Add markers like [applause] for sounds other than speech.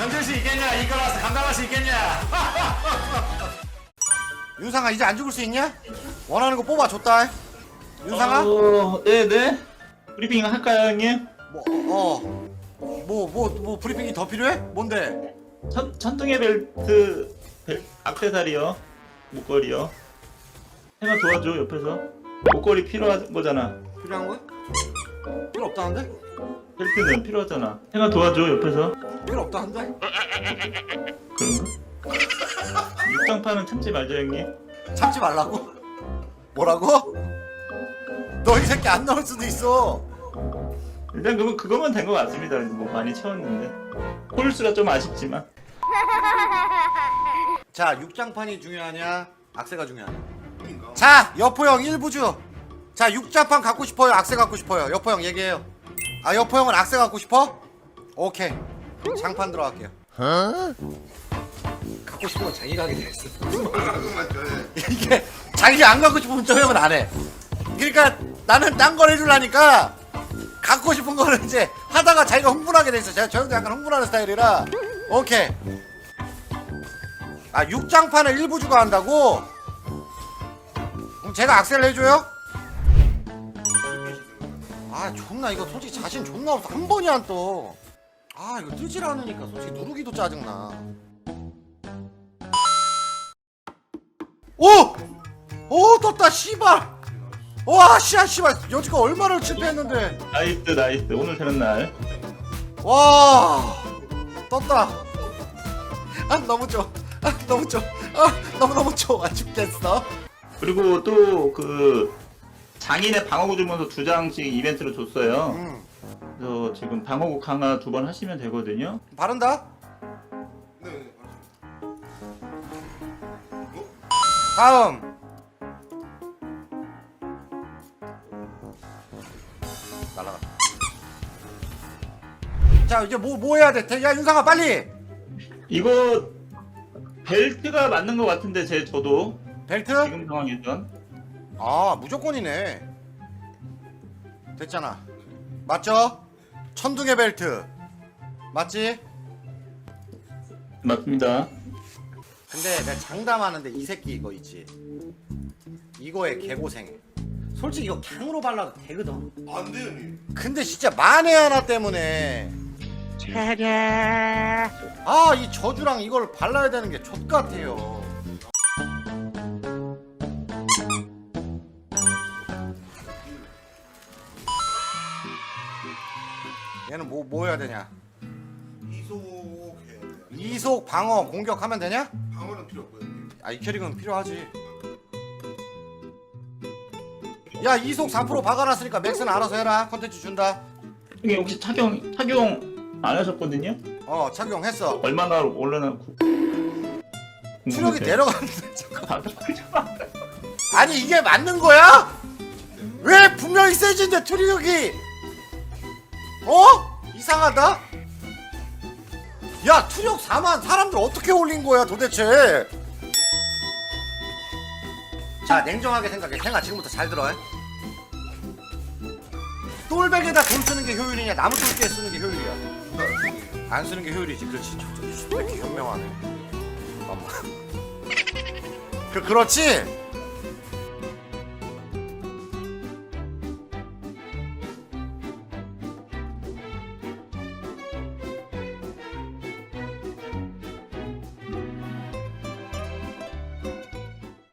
견딜 수 있겠냐? 이끌어서 감당할 수 있겠냐? [laughs] 윤상아 이제 안 죽을 수 있냐? 원하는 거 뽑아줬다. 윤상아? 어, 네네. 브리핑 할까요, 형님? 뭐, 어. 뭐, 뭐, 뭐 브리핑이 더 필요해? 뭔데? 천, 천둥의 벨트, 벨, 악세사리요. 목걸이요. 해가 도와줘, 옆에서. 목걸이 필요한 거잖아. 필요한 거야? 필요 없다는데? 벨트는 필요하잖아. 해가 도와줘, 옆에서. 필요 없다는데? 그런가? 육장파는 참지 말자, 형님. 참지 말라고? 뭐라고? 너 이 새끼 안 나올 수도 있어. 일단 그거, 그거만 된 것 같습니다. 뭐 많이 채웠는데. 홀수가 좀 아쉽지만. [laughs] 자, 육장판이 중요하냐? 악세가 중요하냐? 자, 여포 형 1부주. 자, 육장판 갖고 싶어요? 악세 갖고 싶어요? 여포 형 얘기해요. 아, 여포 형은 악세 갖고 싶어? 오케이. 장판 들어갈게요. 갖고 싶은 건 자기가 하게 돼 있어. [laughs] 이게 자기가 안 갖고 싶으면 저 형은 안 해. 그러니까 나는 딴 걸 해주려니까 갖고 싶은 거는 이제 하다가 자기가 흥분하게 돼 있어. 제가 저 형도 약간 흥분하는 스타일이라 오케이. 아 육장판을 일부 주고 한다고? 그럼 제가 악셀 해줘요? 아 존나 이거 솔직히 자신 존나 없어 한 번이 안 떠. 아 이거 뜨질 않으니까 솔직히 누르기도 짜증나. 오! 오 떴다 씨발! 와 씨야 씨발 여지껏 얼마나 실패했는데 나이스, 나이스. 오늘 되는 날. 와 떴다 아 너무 좋아 아 너무 좋아 아 너무 너무 좋아 죽겠어 그리고 또 그 장인의 방어구 주면서 두 장씩 이벤트로 줬어요. 음. 그래서 지금 방어구 강화 두 번 하시면 되거든요. 바른다? 다음. 날라갔다. 자 이제 뭐 뭐 해야 돼야 윤상아 빨리! 이거 벨트가 맞는 것 같은데 제 저도. 벨트? 지금 상황에선 아 무조건이네. 됐잖아. 맞죠? 천둥의 벨트. 맞지? 맞습니다. 근데 내가 장담하는데 이 새끼 이거 있지? 이거에 개고생해. 솔직히 이거 갱으로 발라도 되거든. 안 돼요, 형님. 근데 진짜 만에 하나 때문에. 아 이 저주랑 이걸 발라야 되는 게 족같아요 얘는 뭐, 뭐 해야 되냐 이속 해야 돼요. 이속 방어 공격하면 되냐? 방어는 필요 없고요. 아 이 캐릭은 필요하지 야 이속 4% 박아놨으니까 맥스는 알아서 해라 컨텐츠 준다 형님 혹시 착용 착용 안 하셨거든요? 어 착용했어 얼마나 올려나 추력이 내려가는데 잠깐 내려가. 아니 이게 맞는 거야? 왜 분명히 세진데 투력이 어? 이상하다? 야 투력 4만 사람들 어떻게 올린 거야 도대체? 자 냉정하게 생각해. 생아 지금부터 잘 들어 똘백에다 돈 쓰는 게 효율이냐 나무 똘개에 쓰는 게 효율이야? 안 쓰는 게 효율이지. 그렇지. 저, 저, 저, 왜 이렇게 현명하네. 잠깐만 그, 그렇지